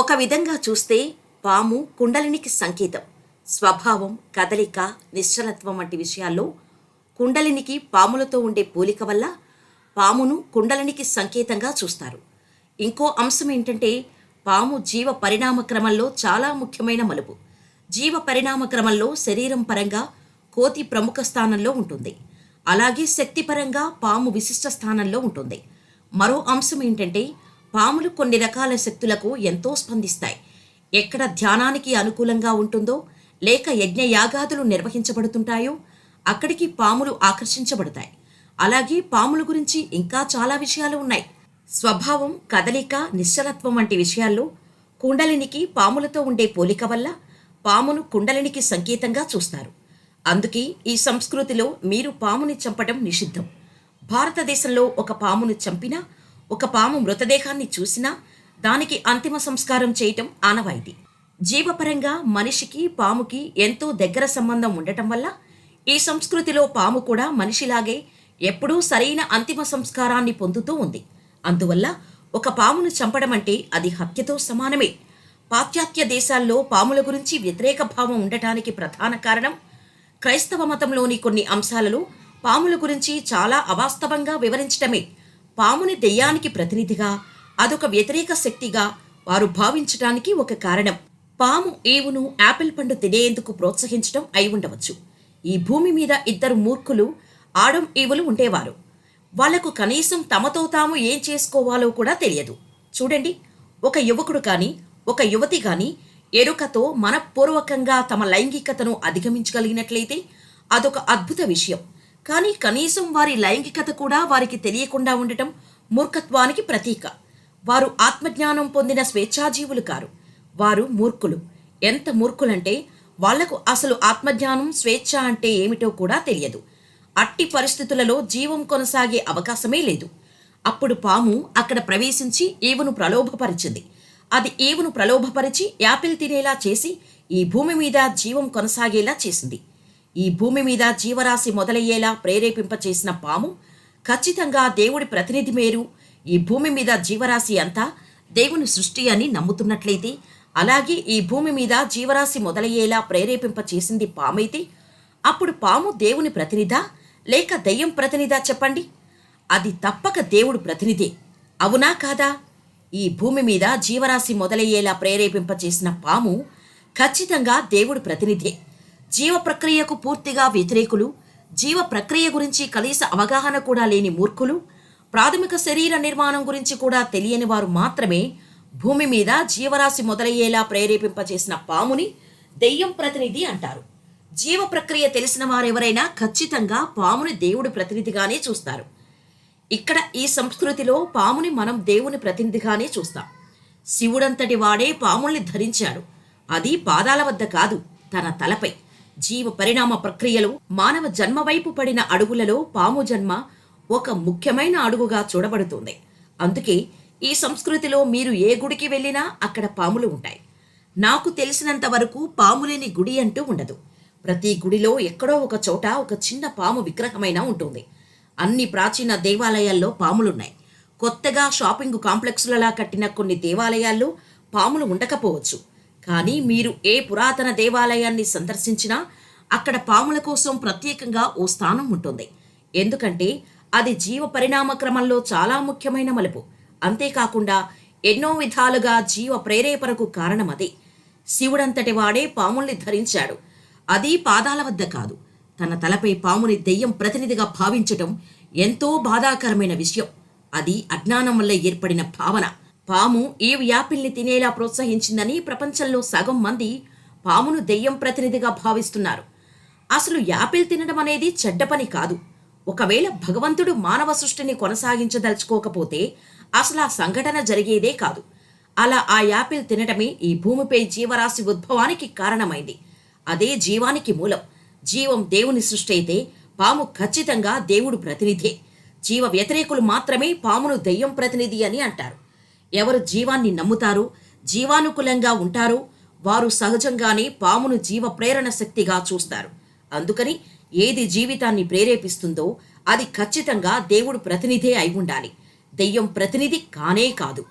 ఒక విధంగా చూస్తే పాము కుండలినికి సంకేతం. స్వభావం కదలిక నిశ్చలత్వం వంటి విషయాల్లో కుండలినికి పాములతో ఉండే పోలిక వల్ల పామును కుండలినికి సంకేతంగా చూస్తారు. ఇంకో అంశం ఏంటంటే పాము జీవ పరిణామ క్రమంలో చాలా ముఖ్యమైన మలుపు. జీవ పరిణామ క్రమంలో శరీరం పరంగా కోతి ప్రముఖ స్థానంలో ఉంటుంది. అలాగే శక్తిపరంగా పాము విశిష్ట స్థానంలో ఉంటుంది. మరో అంశం ఏంటంటే పాములు కొన్ని రకాల శక్తులకు ఎంతో స్పందిస్తాయి. ఎక్కడ ధ్యానానికి అనుకూలంగా ఉంటుందో లేక యజ్ఞ యాగాదులు నిర్వహించబడుతుంటాయో అక్కడికి పాములు ఆకర్షించబడతాయి. అలాగే పాముల గురించి ఇంకా చాలా విషయాలు ఉన్నాయి. స్వభావం కదలిక నిశ్చలత్వం వంటి విషయాల్లో కుండలినికి పాములతో ఉండే పోలిక వల్ల పామును కుండలినికి సంకేతంగా చూస్తారు. అందుకే ఈ సంస్కృతిలో మీరు పాముని చంపడం నిషిద్ధం. భారతదేశంలో ఒక పామును చంపినా ఒక పాము మృతదేహాన్ని చూసినా దానికి అంతిమ సంస్కారం చేయటం ఆనవాయితీ. జీవపరంగా మనిషికి పాముకి ఎంతో దగ్గర సంబంధం ఉండటం వల్ల ఈ సంస్కృతిలో పాము కూడా మనిషిలాగే ఎప్పుడూ సరైన అంతిమ సంస్కారాన్ని పొందుతూ ఉంది. అందువల్ల ఒక పామును చంపడం అంటే అది హత్యతో సమానమే. పాశ్చాత్య దేశాల్లో పాముల గురించి వ్యతిరేక భావం ఉండటానికి ప్రధాన కారణం క్రైస్తవ మతంలోని కొన్ని అంశాలలో పాముల గురించి చాలా అవాస్తవంగా వివరించటమే. పాముని దెయ్యానికి ప్రతినిధిగా అదొక వ్యతిరేక శక్తిగా వారు భావించటానికి ఒక కారణం. పాము ఏవును యాపిల్ పండు తినేందుకు ప్రోత్సహించడం అయి ఉండవచ్చు. ఈ భూమి మీద ఇద్దరు మూర్ఖులు ఆడం ఈవులు ఉండేవారు. వాళ్ళకు కనీసం తమతో తాము ఏం చేసుకోవాలో కూడా తెలియదు. చూడండి ఒక యువకుడు కానీ ఒక యువతి కానీ ఎరుకతో మనపూర్వకంగా తమ లైంగికతను అధిగమించగలిగినట్లయితే అదొక అద్భుత విషయం. కానీ కనీసం వారి లైంగికత కూడా వారికి తెలియకుండా ఉండటం మూర్ఖత్వానికి ప్రతీక. వారు ఆత్మజ్ఞానం పొందిన స్వేచ్ఛాజీవులు కారు. వారు మూర్ఖులు. ఎంత మూర్ఖులంటే వాళ్ళకు అసలు ఆత్మజ్ఞానం స్వేచ్ఛ అంటే ఏమిటో కూడా తెలియదు. అట్టి పరిస్థితులలో జీవం కొనసాగే అవకాశమే లేదు. అప్పుడు పాము అక్కడ ప్రవేశించి ఈవును ప్రలోభపరిచింది. అది ఈవును ప్రలోభపరిచి యాపిల్ తినేలా చేసి ఈ భూమి మీద జీవం కొనసాగేలా చేసింది. ఈ భూమి మీద జీవరాశి మొదలయ్యేలా ప్రేరేపింపచేసిన పాము ఖచ్చితంగా దేవుడి ప్రతినిధి మేరు. ఈ భూమి మీద జీవరాశి అంతా దేవుని సృష్టి అని నమ్ముతున్నట్లయితే అలాగే ఈ భూమి మీద జీవరాశి మొదలయ్యేలా ప్రేరేపింప చేసింది పామైతే అప్పుడు పాము దేవుని ప్రతినిధా లేక దెయ్యం ప్రతినిధా చెప్పండి? అది తప్పక దేవుడు ప్రతినిధే. అవునా కాదా? ఈ భూమి మీద జీవరాశి మొదలయ్యేలా ప్రేరేపింప చేసిన పాము ఖచ్చితంగా దేవుడు ప్రతినిధే. జీవ ప్రక్రియకు పూర్తిగా వ్యతిరేకులు జీవ ప్రక్రియ గురించి కనీస అవగాహన కూడా లేని మూర్ఖులు ప్రాథమిక శరీర నిర్మాణం గురించి కూడా తెలియని వారు మాత్రమే భూమి మీద జీవరాశి మొదలయ్యేలా ప్రేరేపింపచేసిన పాముని దెయ్యం ప్రతినిధి అంటారు. జీవ ప్రక్రియ తెలిసిన వారెవరైనా ఖచ్చితంగా పాముని దేవుడి ప్రతినిధిగానే చూస్తారు. ఇక్కడ ఈ సంస్కృతిలో పాముని మనం దేవుని ప్రతినిధిగానే చూస్తాం. శివుడంతటి వాడే పాముల్ని ధరించాడు. అది పాదాల వద్ద కాదు తన తలపై. జీవ పరిణామ ప్రక్రియలో మానవ జన్మ వైపు పడిన అడుగులలో పాము జన్మ ఒక ముఖ్యమైన అడుగుగా చూడబడుతుంది. అందుకే ఈ సంస్కృతిలో మీరు ఏ గుడికి వెళ్ళినా అక్కడ పాములు ఉంటాయి. నాకు తెలిసినంత వరకు పాములేని గుడి అంటూ ఉండదు. ప్రతి గుడిలో ఎక్కడో ఒక చోట ఒక చిన్న పాము విగ్రహమైనా ఉంటుంది. అన్ని ప్రాచీన దేవాలయాల్లో పాములున్నాయి. కొత్తగా షాపింగ్ కాంప్లెక్స్లలా కట్టిన కొన్ని దేవాలయాల్లో పాములు ఉండకపోవచ్చు. కానీ మీరు ఏ పురాతన దేవాలయాన్ని సందర్శించినా అక్కడ పాముల కోసం ప్రత్యేకంగా ఓ స్థానం ఉంటుంది. ఎందుకంటే అది జీవ పరిణామ క్రమంలో చాలా ముఖ్యమైన మలుపు. అంతేకాకుండా ఎన్నో విధాలుగా జీవ ప్రేరేపణకు కారణం శివుడంతటి వాడే పాముల్ని ధరించాడు. అది పాదాల వద్ద కాదు. తన తలపై పాముని దెయ్యం ప్రతినిధిగా భావించటం ఎంతో బాధాకరమైన విషయం. అది అజ్ఞానం వల్ల ఏర్పడిన భావన. పాము ఈ యాపిల్ని తినేలా ప్రోత్సహించిందని ప్రపంచంలో సగం మంది పామును దెయ్యం ప్రతినిధిగా భావిస్తున్నారు. అసలు యాపిల్ తినడం అనేది చెడ్డ పని కాదు. ఒకవేళ భగవంతుడు మానవ సృష్టిని కొనసాగించదలుచుకోకపోతే అసలు ఆ సంఘటన జరిగేదే కాదు. అలా ఆ యాపిల్ తినటమే ఈ భూమిపై జీవరాశి ఉద్భవానికి కారణమైంది. అదే జీవానికి మూలం. జీవం దేవుని సృష్టి అయితే పాము ఖచ్చితంగా దేవుడు ప్రతినిధే. జీవ వ్యతిరేకులు మాత్రమే పామును దెయ్యం ప్రతినిధి అని అంటారు. ఎవరు జీవాన్ని నమ్ముతారు జీవానుకూలంగా ఉంటారు వారు సహజంగానే పామును జీవ ప్రేరణ శక్తిగా చూస్తారు. అందుకని ఏది జీవితాన్ని ప్రేరేపిస్తుందో అది ఖచ్చితంగా దేవుడు ప్రతినిధే అయి ఉండాలి. దెయ్యం ప్రతినిధి కానే కాదు.